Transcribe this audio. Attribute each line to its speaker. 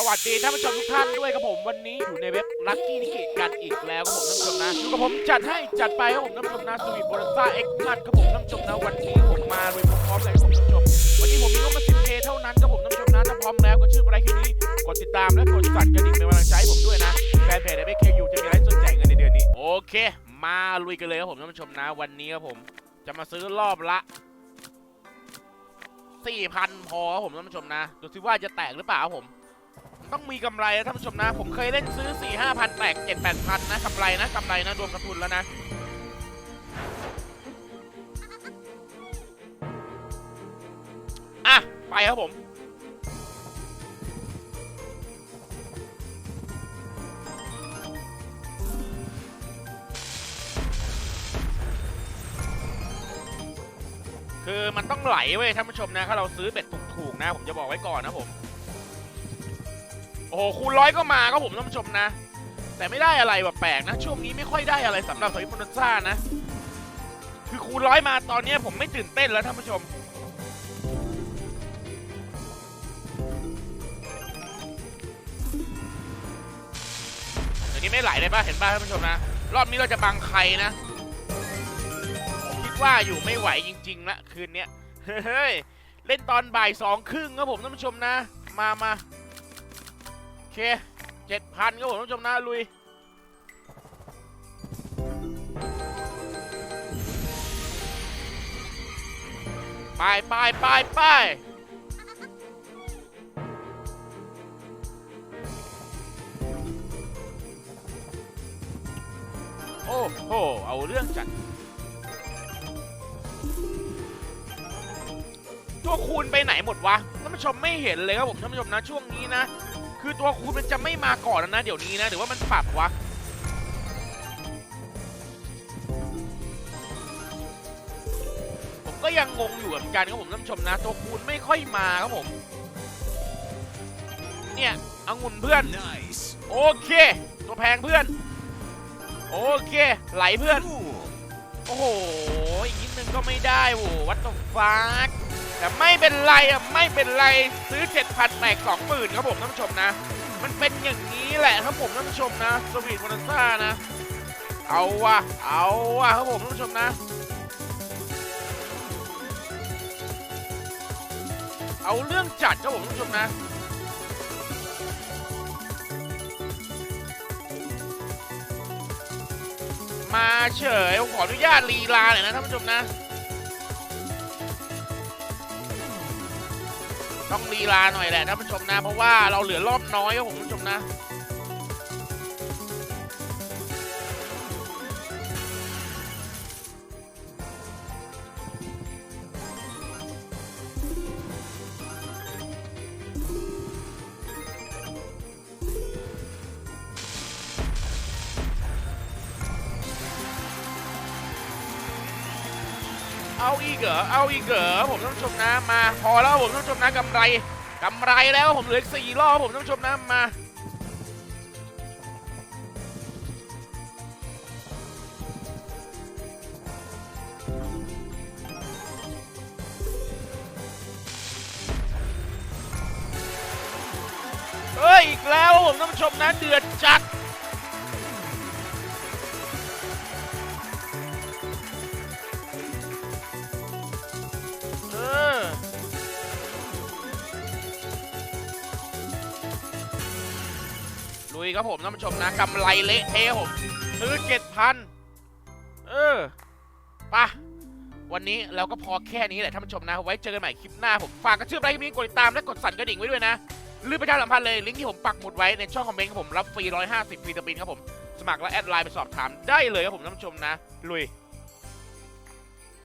Speaker 1: สวัสดีท่านผู้ชมทุกท่านด้วยครับผมวันนี้อยู่ในเว็บลัคกี้นิกิกันอีกแล้วครับผมท่านผู้ชมนะอยู่กับผมจัดให้จัดไปครับผมท่านผู้ชมนะสวีทโบนัสซ่าเอ็กซ์มัดครับผมท่านผู้ชมนะวันนี้ผมมาเลยพร้อมๆเลยครับผมท่านผู้ชมวันนี้ผมมีงบมา 10k เท่านั้นครับผมท่านผู้ชมนะถ้าพร้อมแล้วก็ชื่ออะไรคืนนี้กดติดตามและกดสั่นกระดิ่งเป็นกำลังใจให้ผมด้วยนะแฟนเพจได้ไม่เคยูจะมีอะไรสนใจเงินในเดือนนี้โอเค มาลุยกันเลยครับผมท่านผู้ชมนะวันนี้ครับผมจะมาซื้อรอบละ4,000พอครับผมท่านผู้ชมนะดูซิว่าจะแตกหรือเปล่าครับผม ต้องมีกำไรนะท่านผู้ชมนะ ผมเคยเล่นซื้อ 4 5 0 0 0 แตก 7 8 0 0 0 นะกำไรนะกำไรนะรวมกับทุนแล้วนะอะ ไปครับผม คือมันต้องไหลเว้ยท่านผู้ชมนะ ถ้าเราซื้อเบ็ดถูกๆนะ ผมจะบอกไว้ก่อนนะผม โอ้โหคูณร้อยก็มาก็ผมท่านผู้ชมนะ แต่ไม่ได้อะไรแบบแปลกนะ ช่วงนี้ไม่ค่อยได้อะไรสำหรับสวิฟมอนซ่านะ คือคูณร้อยมาตอนเนี้ผมไม่ตื่นเต้นแล้วท่านผู้ชมเดี๋ยวนี้ไม่ไหลเลยป่ะเห็นป่ะท่านผู้ชมนะ รอบนี้เราจะบังใครนะผมคิดว่าอยู่ไม่ไหวจริงๆละคืนเนี้ยเฮ้ย เล่นตอนบ่ายสองครึ่งครับผมท่านผู้ชมนะ มามา เคเจ็ดพันครับผมท่านผู้ชมนะลุย ไปไปไปไปโอ้โห เอาเรื่องจัด ตัวคูณไปไหนหมดวะ ท่านผู้ชมไม่เห็นเลยครับผมท่านผู้ชมนะช่วงนี้นะ คือตัวคูณมันจะไม่มาก่อนแล้วนะเดี๋ยวนี้นะหรือว่ามันปรับวะผมก็ยังงงอยู่เหมือนกันครับผมท่านผู้ชมนะ ตัวคูณไม่ค่อยมาครับผม เนี่ยองุ่นเพื่อน
Speaker 2: Nice.
Speaker 1: โอเค ตัวแพงเพื่อน โอเค ไหลเพื่อน
Speaker 2: Cool.
Speaker 1: โอ้โหอีกนิดนึงก็ไม่ได้โว้วัตถุฟ้า แต่ไม่เป็นไรอะไม่เป็นไรซื้อ 7,000แตก20,000ครับผมท่านผู้ชมนะ มันเป็นอย่างนี้แหละครับผมท่านผู้ชมนะสวีทวอนาซ่านะ เอาวะเอาวะครับผมท่านผู้ชมนะ เอาเรื่องจัดครับผมท่านผู้ชมนะมาเฉยผมขออนุญาตลีลาหน่อยนะท่านผู้ชมนะ ต้องลีลาหน่อยแหละท่านผู้ชมนะ เพราะว่าเราเหลือรอบน้อยครับผมท่านผู้ชมนะ เอาอีกเหรอเอาอีกเหรอผมท่านผู้ชมนะมา พอแล้วผมท่านผู้ชมนะกำไรกำไรแล้วผมเหลืออีกสี่รอบผมท่านผู้ชมนะมาเฮ้ยอีกแล้วผมท่านผู้ชมนะเดือดจัด ยครับผมท่านผู้ชมนะกำไรเละเทะผมซื้อเจ็ดพันเออปะวันนี้เราก็พอแค่นี้แหละท่านผู้ชมนะ ไว้เจอกันใหม่คลิปหน้าผมฝากกระชื่อไลค์มีกดติดตามและกดสั่นกระดิ่งไว้ด้วยนะหรือประชาสัมพันธ์เลยลิงก์ที่ผมปักหมุดไว้ในช่องคอมเมนต์ครับผมรับฟรี150ฟรีตบินครับผมสมัครและแอดไลน์ไปสอบถามได้เลยครับผมท่านผู้ชมนะลุย